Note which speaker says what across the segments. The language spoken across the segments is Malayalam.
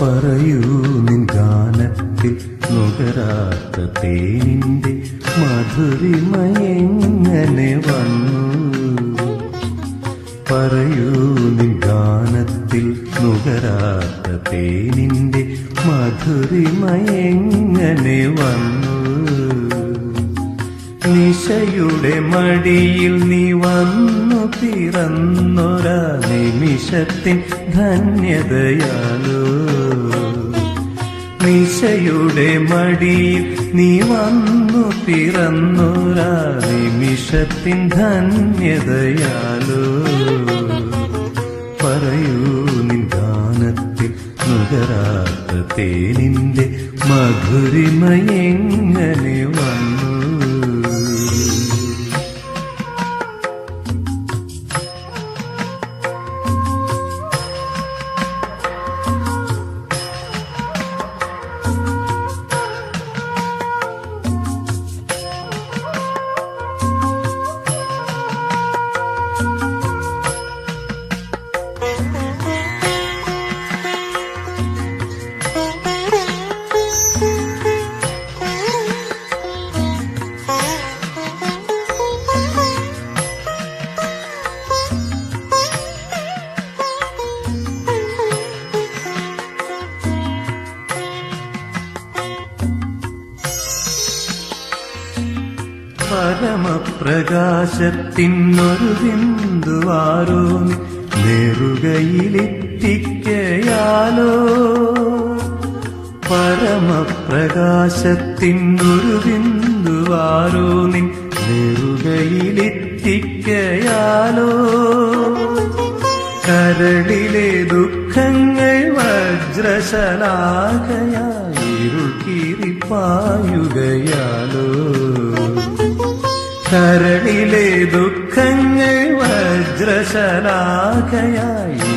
Speaker 1: പറയൂ നിൻ ഗാനത്തിൽ നുകരാത്ത തേനിന്റെ മധുരിമയെങ്ങനെ വന്നു. പറയൂ നിൻ ഗാനത്തിൽ നുകരാത്ത തേനിന്റെ മധുരിമയെങ്ങനെ വന്നു. നിശയുടെ മടിയിൽ നീ വന്നു പിറന്നൊരാ നിമിഷത്തിൻ ധന്യതയാലോ? നിശയുടെ മടിയിൽ നീ വന്നു പിറന്നൊരാ നിമിഷത്തിൻ ധന്യതയാലോ? പറയൂ നിൻ ഗാനത്തിൽ നുകരാത്ത തേനിന്റെ മധുരിമയെങ്ങനെ വന്നു? പരമപ്രകാശത്തിനൊരു ബിന്ദുവാരോ? നെറുകയിലെത്തിക്കയാലോ? പരമപ്രകാശത്തിനൊരു ബിന്ദുവാരോ? നെറുകയിലെത്തിക്കയാലോ? കരളിലെ ദുഃഖങ്ങൾ വജ്രശലാകയായി ഇരുൾ കരളിലെ ദുഃഖങ്ങൾ വജ്രശലാകയായി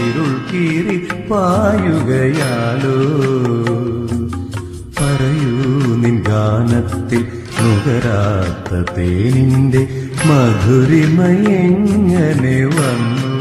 Speaker 1: ഇരുൾ കീറിപ്പായുകയാലോ പറയൂ നിൻ ഗാനത്തിൽ നുകരാത്ത തേനിന്റെ മധുരിമയെങ്ങനെ വന്നു.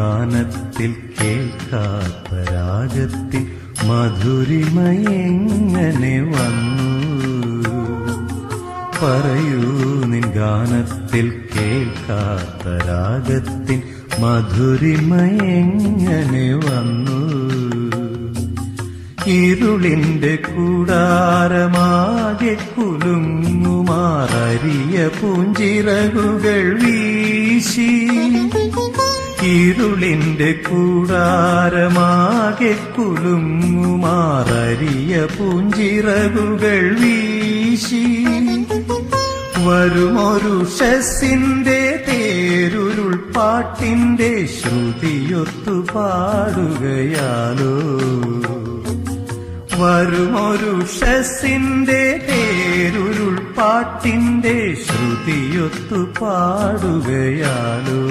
Speaker 1: ഗാനത്തിൽ കേൾക്കാത്ത രാഗത്തിൽ മധുരിമയെങ്ങനെ വന്നു? പറയൂ നിൻ ഗാനത്തിൽ കേൾക്കാത്ത രാഗത്തിൽ മധുരിമയെങ്ങനെ വന്നു? ഇരുളിന്റെ കൂടാരമാകെ കുലുങ്ങുമാറിയ പൂഞ്ചിറകുകൾ വീശി. ഇരുളിന്റെ കൂടാരമാകെ കുലുങ്ങുമാറിയ പൂഞ്ചിറകുകൾ വീശി. വരുമൊരു ഷസിന്റെ തേരുരുൾ പാട്ടിന്റെ ശ്രുതിയൊത്തു പാടുകയാലോ. വരുമൊരു ഷസിന്റെ തേരുരുൾ പാട്ടിന്റെ ശ്രുതിയൊത്തു പാടുകയാലോ.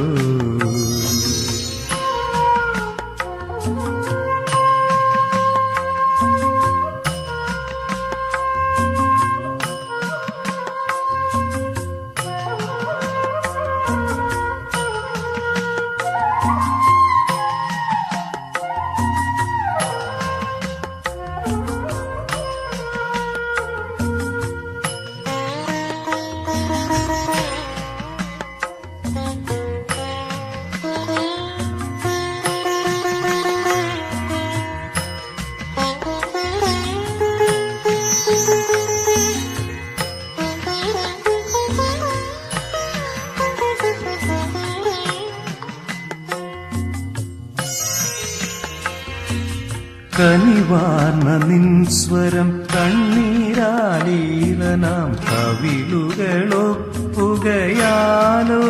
Speaker 1: കനിവാർന്ന നിൻ സ്വരം കണ്ണീരാലീലനാം കവിളുകളൊപ്പുകയാലോ.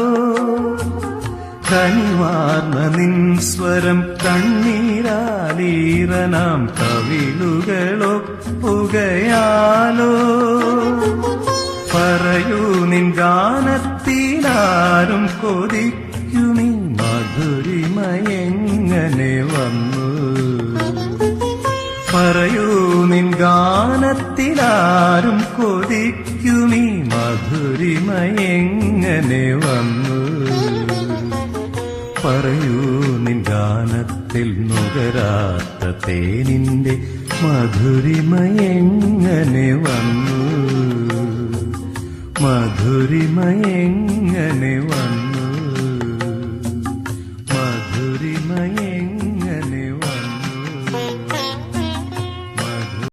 Speaker 1: കനിവാർന്ന നിൻ സ്വരം കണ്ണീരാലീലനാം കവിളുകളൊപ്പുകയാലോ. പറയൂ നിൻ ഗാനത്തിലാരും കൊതിക്കുമീ പറയൂ നിൻ ഗാനത്തിലാരും കൊതിക്കുമീ മധുരിമയെങ്ങനെ വന്നു? പറയൂ നിൻ ഗാനത്തിൽ നുകരാത്ത തേനിന്റെ മധുരിമയെങ്ങനെ വന്നു? മധുരിമയെങ്ങനെ വന്നു?